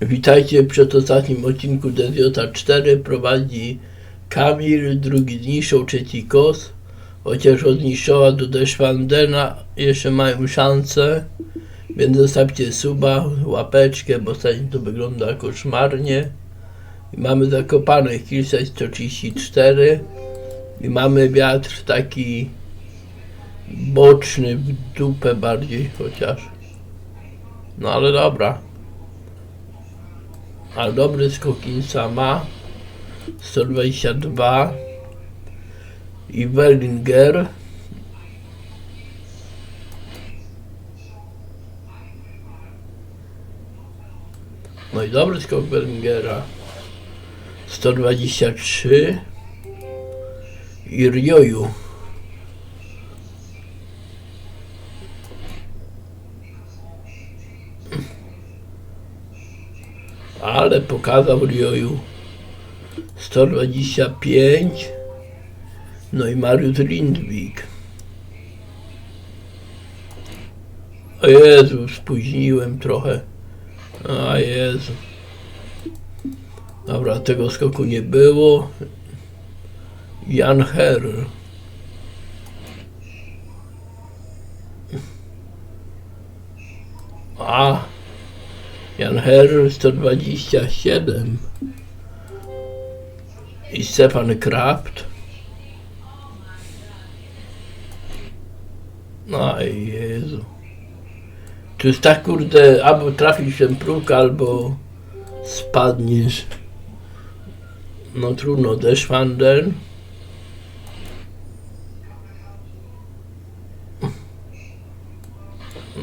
Witajcie w przedostatnim odcinku Desjota 4 prowadzi Kamil, drugi zniszczą, trzeci kos. Chociaż od zniszczoła do Deszwandena jeszcze mają szansę. Więc zostawcie suba, łapeczkę, bo ostatnio to wygląda koszmarnie. I mamy zakopane Hillside 134 i mamy wiatr taki boczny w dupę bardziej chociaż. No ale dobra. Ale dobry skokinsa ma 122 i Wellinger. No i dobry skok Wellingera. 123 i Rioju ale pokazał Rioju 125 no i Mariusz Lindwik. O Jezu, spóźniłem trochę. A Jezu. Dobra, tego skoku nie było. Jan Herr a Jan Herr 127 i Stefan Kraft. No i Jezu. Tu jest tak kurde, albo trafisz w ten próg, albo spadniesz. No trudno, Deszwanden.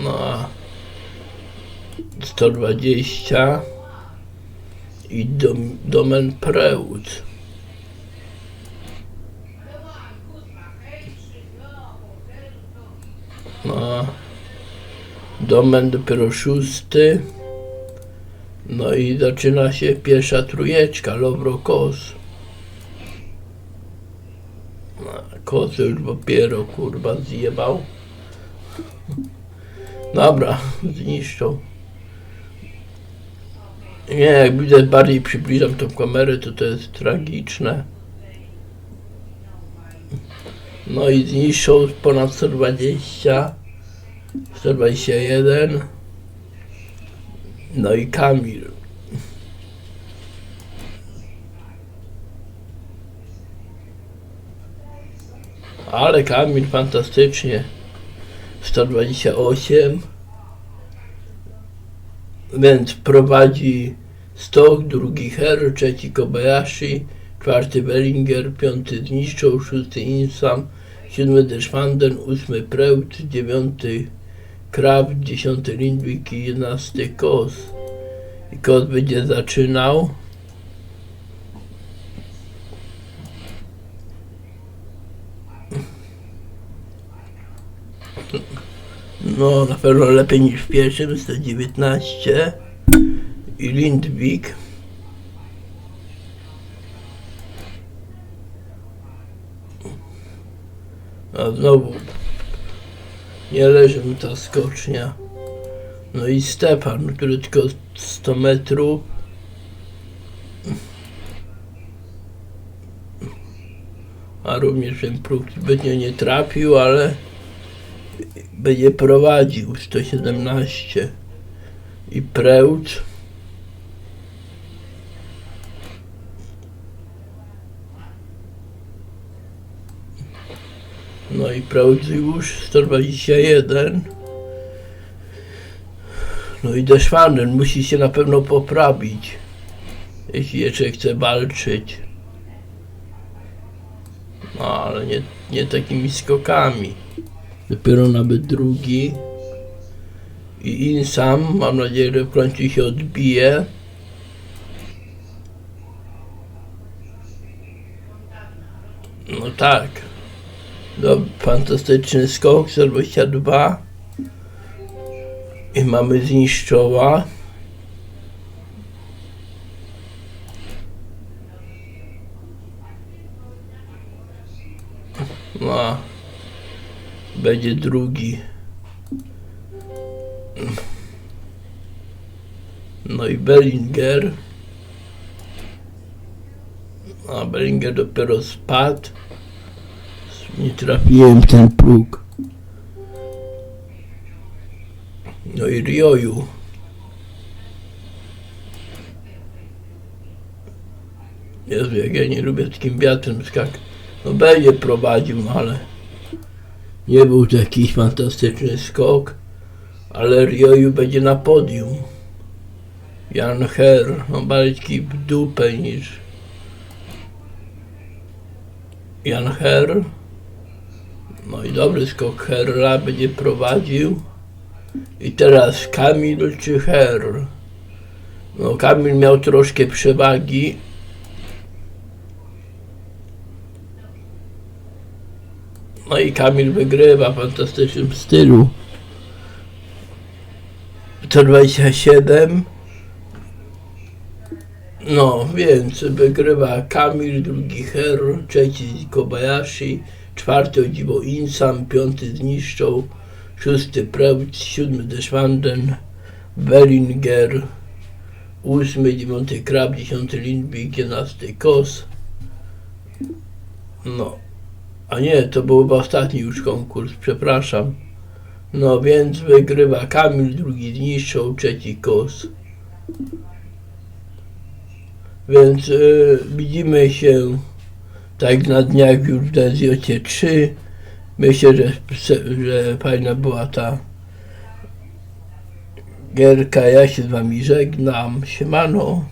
No 120 i dom, domen Prełc. No, domen dopiero szósty. No i zaczyna się pierwsza trójeczka, Lowro Kos. No, Kos już dopiero kurwa zjebał. Dobra, zniszczą. Nie, jak widzę, bardziej przybliżam tą kamerę, to to jest tragiczne. No i zniszczą ponad 120, 121. No i Kamil. Ale Kamil fantastycznie. 128. Więc prowadzi Stok, drugi Her, trzeci Kobayashi, czwarty Bellinger, piąty Zniszczą, szósty Insam, siódmy Deszwanden, ósmy Preut, dziewiąty Kraft, dziesiąty Lindwik i jedenasty Kos. I Kos będzie zaczynał. No, na pewno lepiej niż w pierwszym, 119 i Lindwik. A znowu nie leży mu ta skocznia. No i Stepan, który tylko 100 metrów. A również ten próg zbytnio nie trafił, ale będzie prowadził 117 i Prełcz no i już 121 no i Deszwanen musi się na pewno poprawić jeśli jeszcze chce walczyć. No ale nie, nie takimi skokami dopiero nawet drugi i Insam, mam nadzieję, że w końcu się odbije. No tak. No, fantastyczny skok, 122. I mamy zniszczoła. No. Będzie drugi. No i Bellinger. A Bellinger dopiero spadł. Nie trafiłem w ten próg. No i Rioju. Jezu, jak ja nie lubię takim wiatrem skakać. No będzie prowadził, no ale nie był to jakiś fantastyczny skok, ale Rioju będzie na podium. Jan Her, no bardziej w dupę niż Jan Her. No i dobry skok Herra będzie prowadził. I teraz Kamil czy Her? No Kamil miał troszkę przewagi. No i Kamil wygrywa w fantastycznym stylu. 127. No, więc wygrywa Kamil, drugi Her, trzeci Kobayashi, czwarty o dziwo Insam, piąty Zniszczą, szósty Preutz, siódmy Deschwanden, Bellinger, ósmy, dziewiąty Krab, dziesiąty Lindwig, jedenasty Kos. No, a nie, to był ostatni już konkurs, przepraszam. No więc wygrywa Kamil, drugi Zniszczą, trzeci Kos. Więc y, widzimy się tak na dniach już w Dezjocie 3. Myślę, że, że fajna była ta gierka. Ja się z wami żegnam. Siemano.